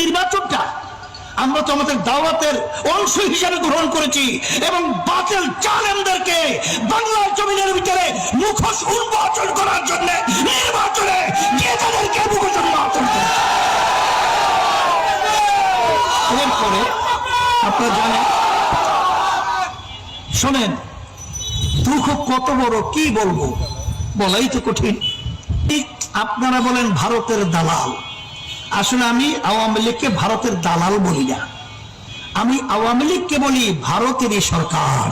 নির্বাচনটা আমরা তো আমাদের দাওয়াতের অংশ হিসাবে গ্রহণ করেছি এবং বাতিল জালেমদেরকে বাংলা জমিনের ভিতরে মুখোশ উন্মোচন করার জন্য নির্বাচনে গিয়ে তাদেরকে মুখোশ উন্মোচন এরপরে আপনারা জানেন, শোনেন দুঃখ কত বড়, কি বলব? বলাই তো কঠিন। আপনারা বলেন ভারতের দালাল। আসলে আমি আওয়ামী লীগকে ভারতের দালাল বলি না। আমি আওয়ামী লীগকে বলি ভারতেরই সরকার।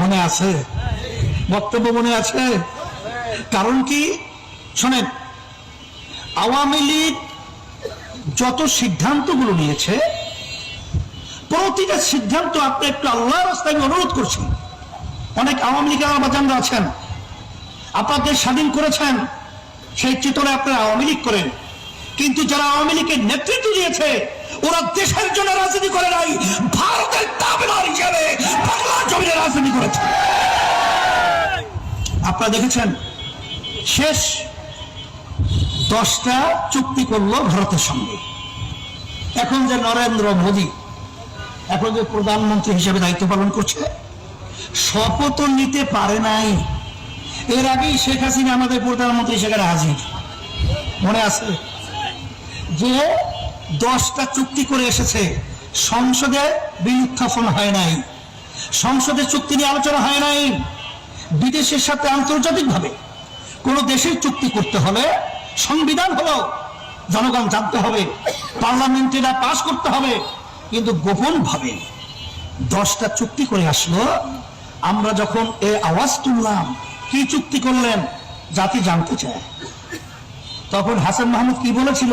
মনে আছে? বক্তব্য মনে আছে? কারণ কি? শোনেন, আওয়ামী লীগ যত সিদ্ধান্তগুলো নিয়েছে, প্রতিটা সিদ্ধান্ত আপনি একটু আল্লাহ রাস্তায় আমি অনুরোধ করছি অনেক আওয়ামী লীগের আবাজানরা আছেন। আপনাদের স্বাধীন করেছেন। সেই চিত্রে আপনারা আওয়ামী লীগ করেন। কিন্তু যারা আওয়ামী লীগের নেতৃত্ব দিয়েছে, ওরা দেশের জন্য রাজনীতি করে নাই, ভারতের তাবেদার হিসেবে বাংলার জমিনে রাজনীতি করেছে। আপনারা দেখেছেন, শেষ দশটা চুক্তি করল ভারতের সঙ্গে। এখন যে নরেন্দ্র মোদী, এখন যে প্রধানমন্ত্রী হিসেবে দায়িত্ব পালন করছে, শপথ নিতে পারে নাই। এর আগেই শেখ হাসিনা আমাদের প্রধানমন্ত্রী সেখানে হাজির মনে আছে? যে দশটা চুক্তি করে এসেছে। সংসদে বিল উত্থাপন হয় নাই। সংসদে চুক্তি নিয়ে আলোচনা হয় নাই। বিদেশের সাথে আন্তর্জাতিকভাবে কোন দেশের চুক্তি করতে হলে সংবিধান হলো, জনগণ জানতে হবে পার্লামেন্টেরা পাশ করতে হবে। কিন্তু গোপনভাবে দশটা চুক্তি করে আসলো। আমরা যখন এ আওয়াজ তুললাম, কি চুক্তি করলেন, জাতি জানতে চায়। তখন হাসান মাহমুদ কি বলেছিল?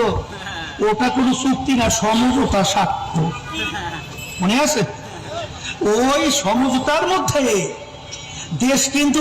ওটা কোনো চুক্তি না, সমঝোতা সাক্ষ্য। মনে আছে? ওই সমঝোতার মধ্যে দেশ কিন্তু